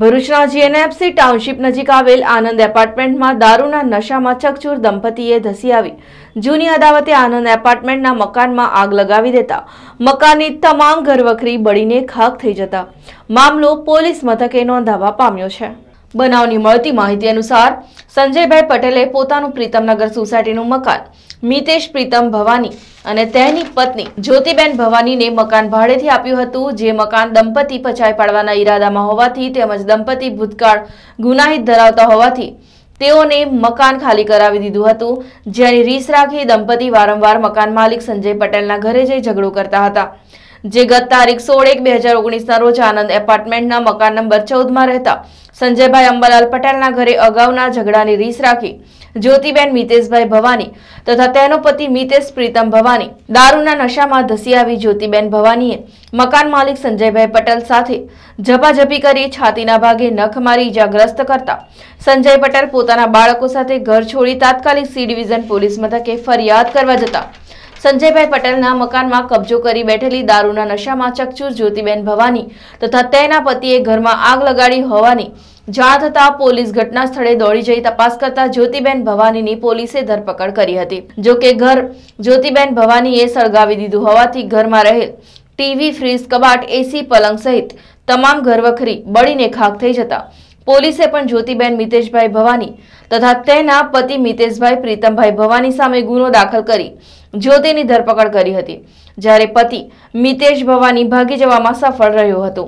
ભરૂચના GNFC township નજીક આવેલ આનંદ એપાર્ટમેન્ટમાં દારૂના નશામાં ચકચૂર દંપતીએ ધસી આવી. જૂની અદાવતે આનંદ એપાર્ટમેન્ટના મકાનમાં આગ લગાવી દેતા મકાનની તમામ ઘરવખરી બળીને ખાક થઈ જતા. મામલો પોલીસ મથકે નોંધાવા પામ્યો છે. બનાવની મળતી માહિતી અનુસાર સંજયભાઈ પટેલે પોતાનું પ્રીતમનગર સોસાયટીનું મકાન મિતેશ પ્રીતમ ભવાની અને તેની પત્ની જ્યોતિબેન ભવાનીને મકાન ભાડેથી આપ્યું હતું, જે મકાન દંપતી પચાઈ પાડવાના ઈરાદામાં હોવાથી તેમજ દંપતી ભૂતકાળ ગુનાહિત ધરાવતા હોવાથી તેઓને મકાન ખાલી કરાવી દીધું હતું, જેની રીસ રાખી દંપતી વારંવાર મકાન માલિક સંજય પટેલના ઘરે જઈ ઝઘડો કરતા હતા. જે ગત તારીખ સોળ એક બે હજાર ઓગણીસના રોજ આનંદ એપાર્ટમેન્ટના મકાન નંબર ચૌદમાં રહેતા સંજયભાઈ અંબાલાલ પટેલના ઘરે અગાઉના ઝઘડાની રીસ રાખી જ્યોતિબેન મિતેશભાઈ ભવાની તથા તેનો પતિ મિતેશ પ્રીતમ ભવાની દારૂના નશામાં ધસી આવી જ્યોતિબેન ભવાનીએ મકાન માલિક સંજયભાઈ પટેલ સાથે ઝપાઝપી કરી છાતીના ભાગે નખ મારી ઇજાગ્રસ્ત કરતા સંજય પટેલ પોતાના બાળકો સાથે ઘર છોડી તાત્કાલિક સી ડિવિઝન પોલીસ મથકે ફરિયાદ કરવા જતા સંજયભાઈ પટેલના મકાનમાં કબજો કરી બેઠેલી દારૂના નશામાં ચકચૂર જ્યોતિબેન ભવાની તથા તેના પતિએ ઘરમાં આગ લગાડી હોવાની જાણ થતાં પોલીસ ઘટના સ્થળે દોડી જઈ તપાસ કરતા જ્યોતિબેન ભવાનીની પોલીસે ધરપકડ કરી હતી. જો કે ઘર જ્યોતિબેન ભવાનીએ સળગાવી દીધું હોવાથી ઘરમાં રહેલ ટીવી, ફ્રીજ, કબાટ, એસી, પલંગ સહિત તમામ ઘરવખરી બળીને ખાક થઈ જતા પોલીસે પણ જ્યોતિબેન મિતેશભાઈ ભવાની તથા તેના પતિ મિતેશભાઈ પ્રીતમભાઈ ભવાની સામે ગુનો દાખલ કરી જ્યોતિની ધરપકડ કરી હતી, જ્યારે પતિ મિતેશ ભવાની ભાગી જવામાં સફળ રહ્યો હતો.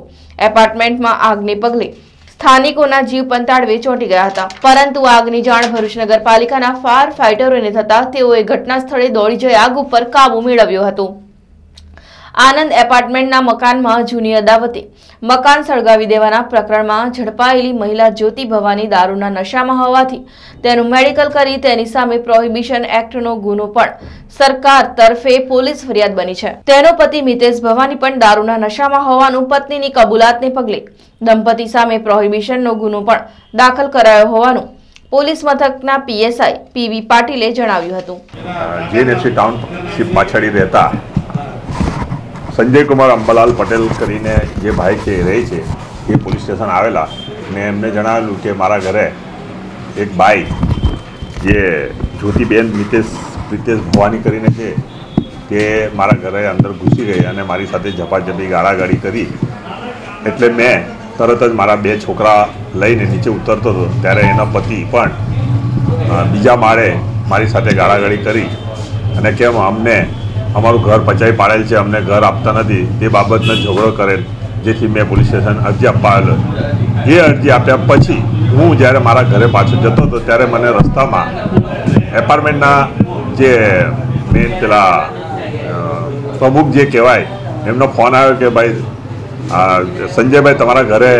એપાર્ટમેન્ટમાં આગને પગલે સ્થાનિકોના જીવ પંતાળવે ચોંટી ગયા હતા, પરંતુ આગની જાણ ભરૂચ નગરપાલિકાના ફાયર ફાઇટરોને થતા તેઓએ ઘટના સ્થળે દોડી જઈ આગ ઉપર કાબુ મેળવ્યો હતો. આનંદ એપાર્ટમેન્ટના મકાનમાં જૂની અદાવતે. મકાન સળગાવી દેવાના પ્રકરણમાં ઝડપાયેલી મહિલા જ્યોતિ ભવાની દારૂના નશામાં હોવાથી તેનું મેડિકલ કરી તેની સામે પ્રોહિબિશન એક્ટનો ગુનો પણ સરકાર તરફે પોલીસ ફરિયાદ બની છે. તેનો પતિ મિતેશ ભવાની પણ દારૂના નશામાં હોવાનું પત્નીની કબૂલાતને પગલે દંપતી સામે પ્રોહિબિશનનો ગુનો પણ દાખલ કરાયો હોવાનું પોલીસ મથકના પીએસઆઈ પીવી પાટીલે જણાવ્યું હતું. જીએનએફસી ટાઉનશીપ પાછળ રહેતા સંજય કુમાર અંબાલાલ પટેલ કરીને જે ભાઈ છે રહે છે, એ પોલીસ સ્ટેશન આવેલા. ને એમને જણાવેલું કે મારા ઘરે એક બાઈ, જે જ્યોતિબેન મિતેશ, પ્રિતેશ ભવાની કરીને છે, તે મારા ઘરે અંદર ઘૂસી ગઈ અને મારી સાથે ઝપાઝપી ગાળાગાળી કરી. એટલે મેં તરત જ મારા બે છોકરા લઈને નીચે ઉતરતો હતો. ત્યારે એના પતિ પણ બીજા માળે મારી સાથે ગાળાગાળી કરી. અને કેમ અમને અમારું ઘર પચાવી પાડેલ છે, અમને ઘર આપતા નથી. તે બાબતનો ઝઘડો કરેલ, જેથી મેં પોલીસ સ્ટેશન અરજી આપવા એ અરજી આપ્યા પછી હું જ્યારે મારા ઘરે પાછો જતો હતો, ત્યારે મને રસ્તામાં એપાર્ટમેન્ટના જે મેન પેલા પ્રમુખ જે કહેવાય, એમનો ફોન આવ્યો કે ભાઈ સંજયભાઈ, તમારા ઘરે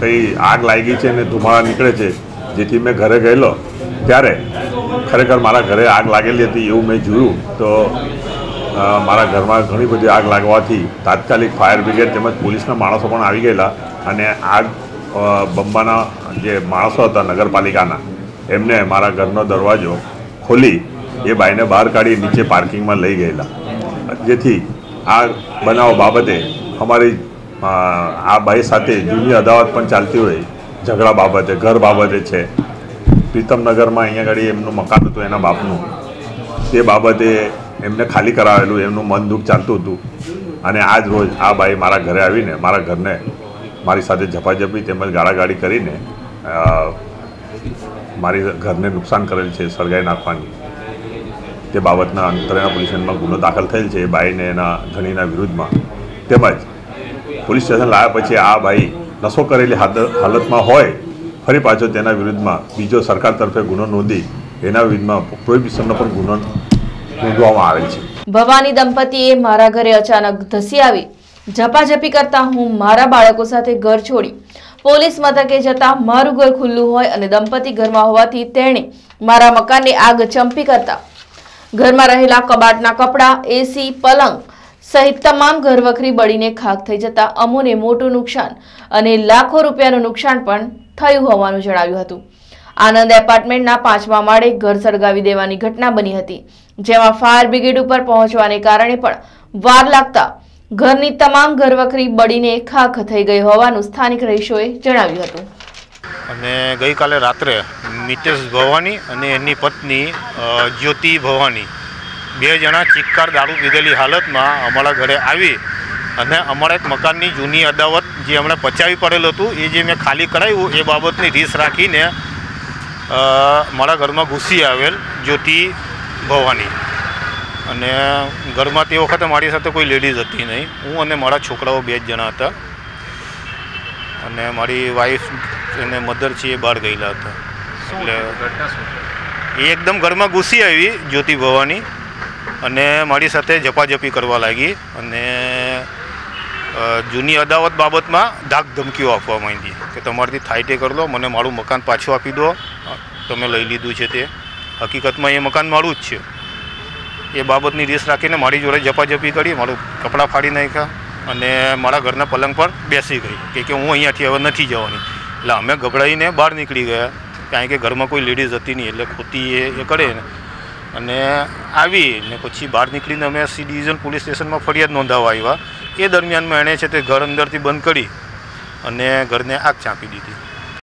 કંઈ આગ લાગી છે ને ધુમાડા નીકળે છે? જેથી મેં ઘરે ગયેલો. ત્યારે ખરેખર મારા ઘરે આગ લાગેલી હતી એવું મેં જોયું. તો મારા ઘરમાં ઘણી બધી આગ લાગવાથી તાત્કાલિક ફાયર બ્રિગેડ તેમજ પોલીસના માણસો પણ આવી ગયેલા અને આગ બંબાના જે માણસો હતા નગરપાલિકાના, એમને મારા ઘરનો દરવાજો ખોલી એ બાઈને બહાર કાઢી નીચે પાર્કિંગમાં લઈ ગયેલા. જેથી આ બનાવ બાબતે અમારી આ બાઈ સાથે જૂની અદાવત પણ ચાલતી હોય, ઝઘડા બાબતે, ઘર બાબતે છે. પ્રીતમનગરમાં અહીંયા આગળ એમનું મકાન હતું, એના બાપનું. તે બાબતે એમને ખાલી કરાવેલું, એમનું મન દુઃખ ચાલતું હતું. અને આજ રોજ આ બાઈ મારા ઘરે આવીને, મારા ઘરને મારી સાથે ઝપાઝપી તેમજ ગાળાગાળી કરીને મારી ઘરને નુકસાન કરેલ છે, સળગાઈ નાખવાની. તે બાબતના અંતરેના પોલીસ સ્ટેશનમાં ગુનો દાખલ થયેલ છે, એ બાઈને એના ધણીના વિરુદ્ધમાં. તેમજ પોલીસ સ્ટેશન લાવ્યા પછી આ ભાઈ નશો કરેલી હાલતમાં હોય, ફરી પાછો તેના વિરુદ્ધમાં બીજો સરકાર તરફે ગુનો નોંધી એના વિરુદ્ધમાં પ્રોહિબિશનનો પણ ગુનો નોંધવામાં આવેલ છે. ભવાની દંપતીએ મારા ઘરે અચાનક ધસી આવી. ઝપાઝપી કરતા હું મારા બાળકો સાથે ઘર છોડી. પોલીસ મથકે જતા મારું ઘર ખુલ્લું હોય અને દંપતી ઘરમાં હોવાથી તેણે મારા મકાનને આગ ચંપી કરતા. ઘરમાં રહેલા કબાટના કપડાં એસી પલંગ સહિત તમામ ઘરવખરી બળીને ખાક થઈ જતા અમુને મોટું નુકસાન અને લાખો રૂપિયાનું નુકસાન પણ થયું હોવાનું જણાવ્યું હતું. આનંદ એપાર્ટમેન્ટના પાંચમા માળે ઘર સળગાવી દેવાની ઘટના બની હતી, જેમાં ફાયર બ્રિગેડ ઉપર પહોંચવાને કારણે પણ વાર લાગતા ઘરની તમામ ઘરવખરી બળીને ખાખ થઈ ગઈ હોવાનું સ્થાનિક રહીશોએ જણાવ્યું હતું. અને ગઈકાલે રાત્રે મિતેશ ભવાની અને એની પત્ની જ્યોતિ ભવાની બે જણા ચિક્કાર દારૂ પીધેલી હાલતમાં અમારા ઘરે આવી અને અમારા એક મકાનની જૂની અદાવત જે હમણાં પચાવી પડેલું હતું, એ જે મેં ખાલી કરાવ્યું, એ બાબતની રીસ રાખીને મારા ઘરમાં ઘૂસી આવેલ જ્યોતિ ભવાની. અને ઘરમાં તે વખતે મારી સાથે કોઈ લેડીઝ હતી નહીં. હું અને મારા છોકરાઓ બે જ જણા હતા. અને મારી વાઈફ અને મધર છે એ બહાર ગયેલા હતા. એટલે એ એકદમ ઘરમાં ઘૂસી આવી જ્યોતિ ભવાની. અને મારી સાથે ઝપાઝપી કરવા લાગી. અને જૂની અદાવત બાબતમાં ધાક ધમકીઓ આપવા માંડી કે તમારાથી થાય તે કરી લો મને મારું મકાન પાછું આપી દો. તમે લઈ લીધું છે તે. હકીકતમાં એ મકાન મારું જ છે. એ બાબતની રીસ રાખીને મારી જોડે ઝપાઝપી કરી, મારું કપડાં ફાડી નાખ્યા અને મારા ઘરના પલંગ પર બેસી ગઈ. કે હું અહીંયાથી હવે નથી જવાની. એટલે અમે ગભરાઈને બહાર નીકળી ગયા. કારણ કે ઘરમાં કોઈ લેડીઝ હતી નહીં, એટલે ખોટી એ કરે ને. અને આવી ને પછી બહાર નીકળીને અમે સી ડિવિઝન પોલીસ સ્ટેશનમાં ફરિયાદ નોંધાવવા આવ્યા. એ દરમિયાનમાં એણે છે તે ઘર અંદરથી બંધ કરી અને ઘરને આગ ચાંપી દીધી.